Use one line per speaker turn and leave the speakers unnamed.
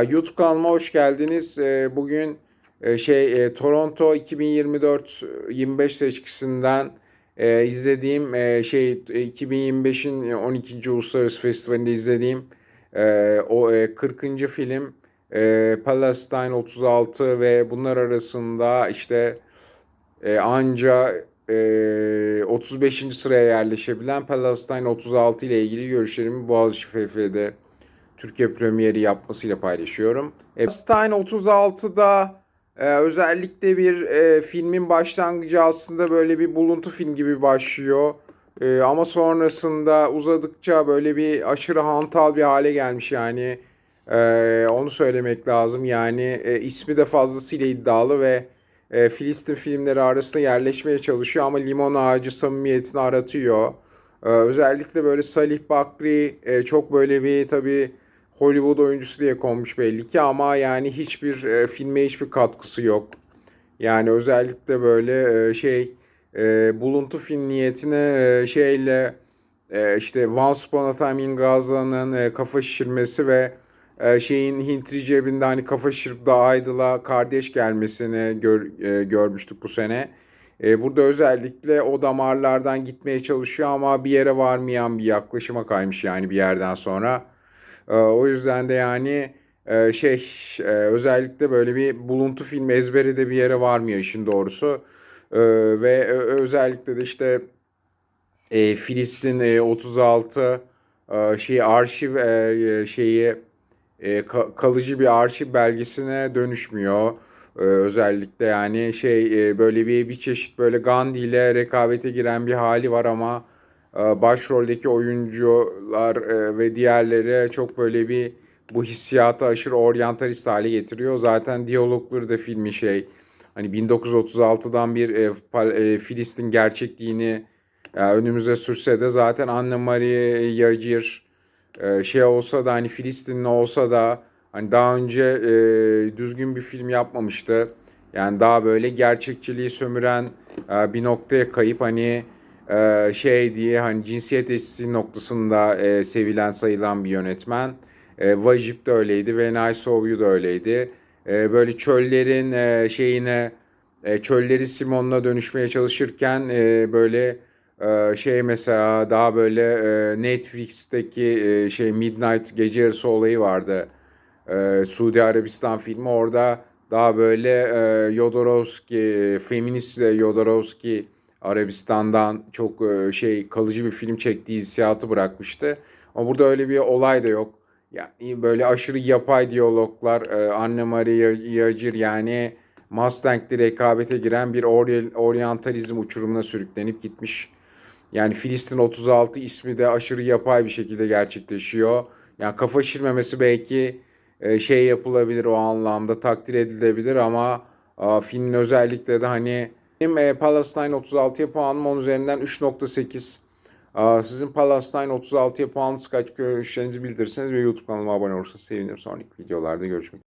YouTube kanalıma hoş geldiniz. Ee, Bugün e, şey e, Toronto 2024-25 seçkisinden e, izlediğim şey e, 2025'in 12. Uluslararası Festivali'nde izlediğim o e, 40. film Palestine 36 ve bunlar arasında işte anca e, 35. sıraya yerleşebilen Palestine 36 ile ilgili görüşlerimi Boğaziçi FF'de Türkiye premieri yapmasıyla paylaşıyorum. E, Palestine 36'da e, özellikle bir e, filmin başlangıcı aslında böyle bir buluntu film gibi başlıyor. E, ama sonrasında uzadıkça böyle bir aşırı hantal bir hale gelmiş yani. E, onu söylemek lazım. Yani e, ismi de fazlasıyla iddialı ve e, Filistin filmleri arasında yerleşmeye çalışıyor ama limon ağacı samimiyetini aratıyor. Ee, özellikle böyle Salih Bakri e, çok böyle bir tabii Hollywood oyuncusu diye konmuş belli ki ama yani hiçbir e, filme hiçbir katkısı yok. Yani özellikle böyle e, şey e, buluntu film niyetine e, şeyle e, işte Once Upon a Time in Gaza'nın e, kafa şişirmesi ve e, şeyin Hintri cebinde hani kafa şişirip da Aydıl'a kardeş gelmesini gör, e, görmüştük bu sene. E, burada özellikle o damarlardan gitmeye çalışıyor ama bir yere varmayan bir yaklaşıma kaymış yani bir yerden sonra. E, o yüzden de yani e, şey e, özellikle böyle bir buluntu filmi ezberi de bir yere varmıyor işin doğrusu. E, ve özellikle de işte e, Filistin e, 36 e, şey arşiv şeyi ka- kalıcı bir arşiv belgesine dönüşmüyor. E, özellikle yani şey böyle bir bir çeşit böyle Gandhi ile rekabete giren bir hali var ama başroldeki oyuncular e, ve diğerleri çok böyle bir bu hissiyatı aşırı oryantalist hale getiriyor. Zaten diyalogları da filmin şey hani 1936'dan bir e, e, Filistin gerçekliğini önümüze sürse de zaten Anne Marie Yagir şey olsa da hani Filistinli olsa da hani daha önce düzgün bir film yapmamıştı. Yani daha böyle gerçekçiliği sömüren bir noktaya kayıp hani e, şey diye hani cinsiyet eşitliği noktasında e, sevilen sayılan bir yönetmen. E, Vajip de öyleydi ve Nay Sovyu da öyleydi. E, böyle çöllerin e, şeyine e, çölleri Simon'la dönüşmeye çalışırken e, böyle ee, şey mesela daha böyle e, Netflix'teki e, şey Midnight Gece Yarısı olayı vardı. Ee, Suudi Arabistan filmi orada daha böyle e, Jodorowsky, e, feminist de Jodorowsky Arabistan'dan çok e, şey kalıcı bir film çektiği hissiyatı bırakmıştı. Ama burada öyle bir olay da yok. Yani böyle aşırı yapay diyaloglar, e, Anne Maria Yagir yani Mustang'li rekabete giren bir oryantalizm uçurumuna sürüklenip gitmiş. Yani Filistin 36 ismi de aşırı yapay bir şekilde gerçekleşiyor. Yani kafa şişirmemesi belki e, şey yapılabilir o anlamda takdir edilebilir ama filmin özellikle de hani benim e, Palestine 36'ya puanım 10 üzerinden 3.8. Aa, Sizin Palestine 36'ya puanınız kaç görüşlerinizi bildirirseniz ve YouTube kanalıma abone olursanız sevinirim. Sonraki videolarda görüşmek üzere.